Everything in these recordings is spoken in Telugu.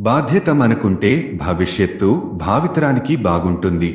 బాధ్యత మనకుంటే భవిష్యత్తు భావితరానికి బాగుంటుంది.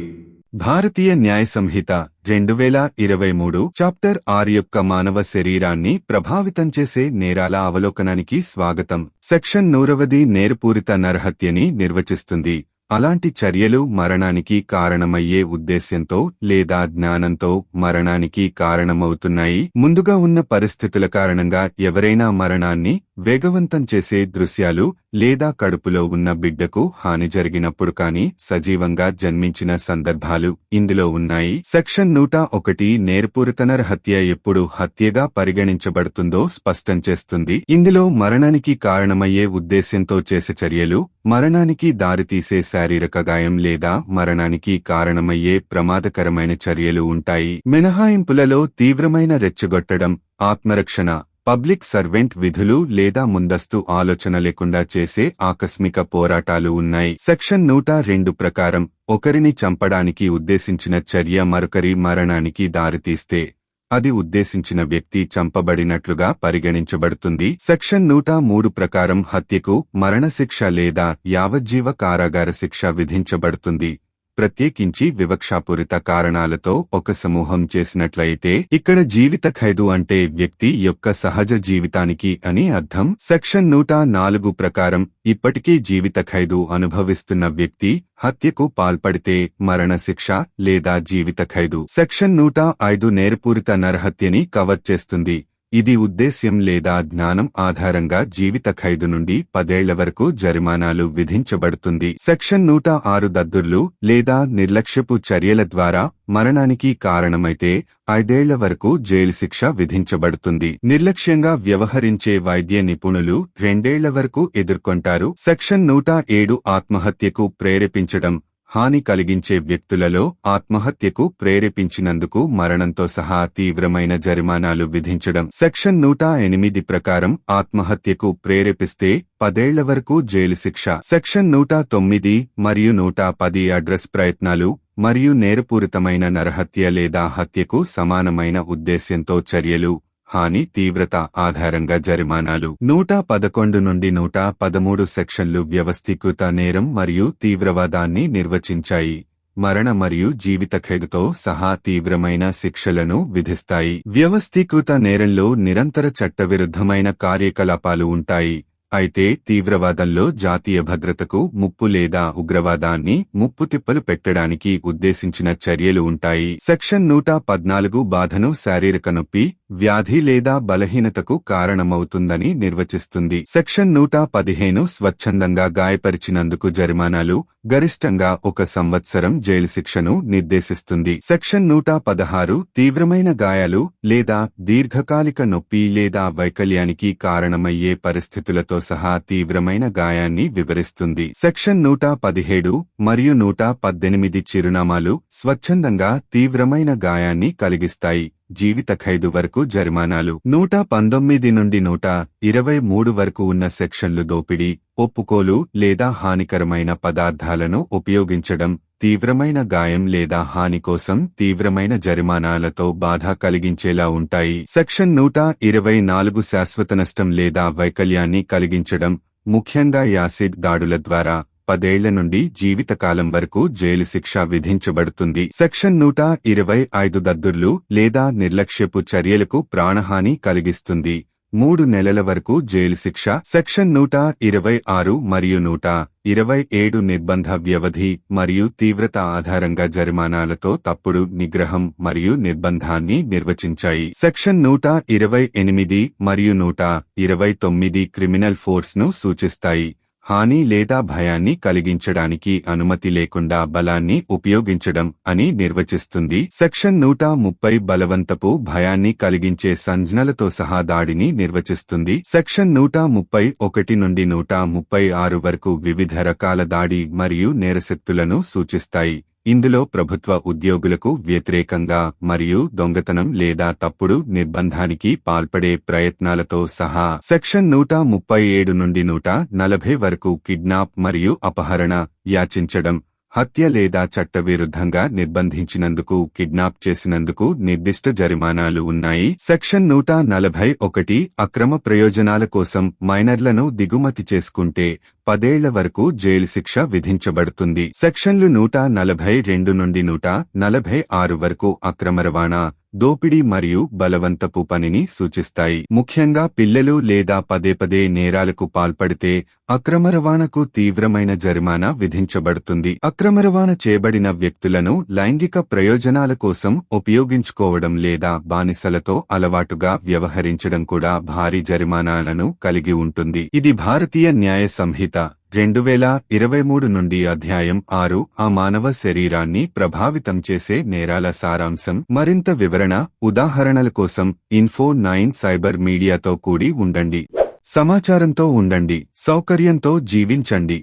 భారతీయ న్యాయ సంహిత రెండు వేల ఇరవై మూడు చాప్టర్ ఆరు యొక్క మానవ శరీరాన్ని ప్రభావితం చేసే నేరాల అవలోకనానికి స్వాగతం. సెక్షన్ నూరవది నేరపూరిత నరహత్యని నిర్వచిస్తుంది. అలాంటి చర్యలు మరణానికి కారణమయ్యే ఉద్దేశ్యంతో లేదా జ్ఞానంతో మరణానికి కారణమవుతున్నాయి. ముందుగా ఉన్న పరిస్థితుల కారణంగా ఎవరైనా మరణాన్ని వేగవంతం చేసే దృశ్యాలు లేదా కడుపులో ఉన్న బిడ్డకు హాని జరిగినప్పుడు కాని సజీవంగా జన్మించిన సందర్భాలు ఇందులో ఉన్నాయి. సెక్షన్ నూట ఒకటి నేర్పూరితనర్ హత్య ఎప్పుడు హత్యగా పరిగణించబడుతుందో స్పష్టం చేస్తుంది. ఇందులో మరణానికి కారణమయ్యే ఉద్దేశ్యంతో చేసే చర్యలు మరణానికి దారితీసే శారీరక గాయం లేదా మరణానికి కారణమయ్యే ప్రమాదకరమైన చర్యలు ఉంటాయి. మినహాయింపులలో తీవ్రమైన రెచ్చగొట్టడం ఆత్మరక్షణ పబ్లిక్ సర్వెంట్ విధులు లేదా ముందస్తు ఆలోచన లేకుండా చేసే ఆకస్మిక పోరాటాలు ఉన్నాయి. సెక్షన్ నూట రెండు ప్రకారం ఒకరిని చంపడానికి ఉద్దేశించిన చర్య మరొకరి మరణానికి దారితీస్తే అది ఉద్దేశించిన వ్యక్తి చంపబడినట్లుగా పరిగణించబడుతుంది. సెక్షన్ నూట మూడు ప్రకారం హత్యకు మరణశిక్ష లేదా యావజ్జీవ కారాగార శిక్ష విధించబడుతుంది. ప్రత్యేకించి వివక్షాపూరిత కారణాలతో ఒక సమూహం చేసినట్లయితే ఇక్కడ జీవిత ఖైదు అంటే వ్యక్తి యొక్క సహజ జీవితానికి అని అర్థం. సెక్షన్ నూట నాలుగు ప్రకారం ఇప్పటికీ జీవిత ఖైదు అనుభవిస్తున్న వ్యక్తి హత్యకు పాల్పడితే మరణశిక్ష లేదా జీవిత ఖైదు. సెక్షన్ నూట ఐదు నేరపూరిత నరహత్యని కవర్ చేస్తుంది. ఇది ఉద్దేశ్యం లేదా జ్ఞానం ఆధారంగా జీవిత ఖైదు నుండి పదేళ్ళ వరకు జరిమానాలు విధించబడుతుంది. సెక్షన్ నూట ఆరు దద్దుర్లు లేదా నిర్లక్ష్యపు చర్యల ద్వారా మరణానికి కారణమైతే ఐదేళ్ళ వరకు జైలు శిక్ష విధించబడుతుంది. నిర్లక్ష్యంగా వ్యవహరించే వైద్య నిపుణులు రెండేళ్ళ వరకు ఎదుర్కొంటారు. సెక్షన్ నూట ఏడు ఆత్మహత్యకు ప్రేరేపించడం హాని కలిగించే వ్యక్తులలో ఆత్మహత్యకు ప్రేరేపించినందుకు మరణంతో సహా తీవ్రమైన జరిమానాలు విధించడం. సెక్షన్ నూట ఎనిమిది ప్రకారం ఆత్మహత్యకు ప్రేరేపిస్తే పదేళ్ళ వరకు జైలు శిక్ష. సెక్షన్ నూట తొమ్మిది మరియు నూట పది అడ్రస్ ప్రయత్నాలు మరియు నేరపూరితమైన నరహత్య లేదా హత్యకు సమానమైన ఉద్దేశ్యంతో చర్యలు హాని తీవ్రత ఆధారంగా జరిమానాలు. నూట పదకొండు నుండి నూట పదమూడు సెక్షన్లు వ్యవస్థీకృత నేరం మరియు తీవ్రవాదాన్ని నిర్వచించాయి. మరణ మరియు జీవిత ఖైదుతో సహా తీవ్రమైన శిక్షలను విధిస్తాయి. వ్యవస్థీకృత నేరంలో నిరంతర చట్టవిరుద్ధమైన కార్యకలాపాలు ఉంటాయి. అయితే తీవ్రవాదంలో జాతీయ భద్రతకు ముప్పు లేదా ఉగ్రవాదాన్ని ముప్పు తిప్పలు పెట్టడానికి ఉద్దేశించిన చర్యలు ఉంటాయి. సెక్షన్ నూట పద్నాలుగు బాధను శారీరక నొప్పి వ్యాధి లేదా బలహీనతకు కారణమవుతుందని నిర్వచిస్తుంది. సెక్షన్ నూట పదిహేను స్వచ్ఛందంగా గాయపరిచినందుకు జరిమానాలు గరిష్టంగా ఒక సంవత్సరం జైలు శిక్షను నిర్దేశిస్తుంది. సెక్షన్ నూట పదహారు తీవ్రమైన గాయాలు లేదా దీర్ఘకాలిక నొప్పి లేదా వైకల్యానికి కారణమయ్యే పరిస్థితులతో సహా తీవ్రమైన గాయాన్ని వివరిస్తుంది. సెక్షన్ నూట పదిహేడు మరియు నూట పద్దెనిమిది చిరునామాలు స్వచ్ఛందంగా తీవ్రమైన గాయాన్ని కలిగిస్తాయి. జీవిత ఖైదు వరకు జరిమానాలు. నూట పంతొమ్మిది నుండి నూట ఇరవై మూడు వరకు ఉన్న సెక్షన్లు దోపిడీ ఒప్పుకోలు లేదా హానికరమైన పదార్థాలను ఉపయోగించడం తీవ్రమైన గాయం లేదా హాని కోసం తీవ్రమైన జరిమానాలతో బాధ కలిగించేలా ఉంటాయి. సెక్షన్ నూట ఇరవై నాలుగు శాశ్వత నష్టం లేదా వైకల్యాన్ని కలిగించడం ముఖ్యంగా యాసిడ్ దాడుల ద్వారా పదేళ్ళ నుండి జీవితకాలం వరకు జైలు శిక్ష విధించబడుతుంది. సెక్షన్ నూట ఇరవై ఐదు దద్దుర్లు లేదా నిర్లక్ష్యపు చర్యలకు ప్రాణహాని కలిగిస్తుంది. మూడు నెలల వరకు జైలు శిక్ష. సెక్షన్ నూట ఇరవై ఆరు మరియు నూట ఇరవై ఏడు నిర్బంధ వ్యవధి మరియు తీవ్రత ఆధారంగా జరిమానాలతో తప్పుడు నిగ్రహం మరియు నిర్బంధాన్ని నిర్వచించాయి. సెక్షన్ నూట ఇరవై ఎనిమిది మరియు నూట ఇరవై తొమ్మిది క్రిమినల్ ఫోర్స్ను సూచిస్తాయి. హాని లేదా భయాన్ని కలిగించడానికి అనుమతి లేకుండా బలాన్ని ఉపయోగించడం అని నిర్వచిస్తుంది. సెక్షన్ నూట ముప్పై బలవంతపు భయాన్ని కలిగించే సంజ్ఞలతో సహా దాడిని నిర్వచిస్తుంది. సెక్షన్ నూట ముప్పై ఒకటి నుండి నూట ముప్పై ఆరు వరకు వివిధ రకాల దాడి మరియు నేరశక్తులను సూచిస్తాయి. ఇందులో ప్రభుత్వ ఉద్యోగులకు వ్యతిరేకంగా మరియు దొంగతనం లేదా తప్పుడు నిర్బంధానికి పాల్పడే ప్రయత్నాలతో సహా సెక్షన్ నూట ముప్పై ఏడు నుండి నూట నలభై వరకు కిడ్నాప్ మరియు అపహరణ యాచించడం హత్య లేదా చట్టవిరుద్ధంగా నిర్బంధించినందుకు కిడ్నాప్ చేసినందుకు నిర్దిష్ట జరిమానాలు ఉన్నాయి. సెక్షన్ నూట నలభై ఒకటి అక్రమ ప్రయోజనాల కోసం మైనర్లను దిగుమతి చేసుకుంటే పదేళ్ళ వరకు జైలు శిక్ష విధించబడుతుంది. సెక్షన్లు నూట నలభై రెండు నుండి నూట నలభై ఆరు వరకు అక్రమ రవాణా దోపిడీ మరియు బలవంతపు పనిని సూచిస్తాయి. ముఖ్యంగా పిల్లలు లేదా పదే పదే నేరాలకు పాల్పడితే అక్రమ రవాణాకు తీవ్రమైన జరిమానా విధించబడుతుంది. అక్రమ రవాణా చేయబడిన వ్యక్తులను లైంగిక ప్రయోజనాల కోసం ఉపయోగించుకోవడం లేదా బానిసలతో అలవాటుగా వ్యవహరించడం కూడా భారీ జరిమానాలను కలిగి ఉంటుంది. ఇది భారతీయ న్యాయ సంహిత రెండు వేల ఇరవై మూడు నుండి అధ్యాయం ఆరు ఆ మానవ శరీరాన్ని ప్రభావితం చేసే నేరాల సారాంశం మరింత వివరణ ఉదాహరణల కోసం ఇన్ఫో నైన్ సైబర్ మీడియాతో కూడి ఉండండి. సమాచారంతో ఉండండి సౌకర్యంతో జీవించండి.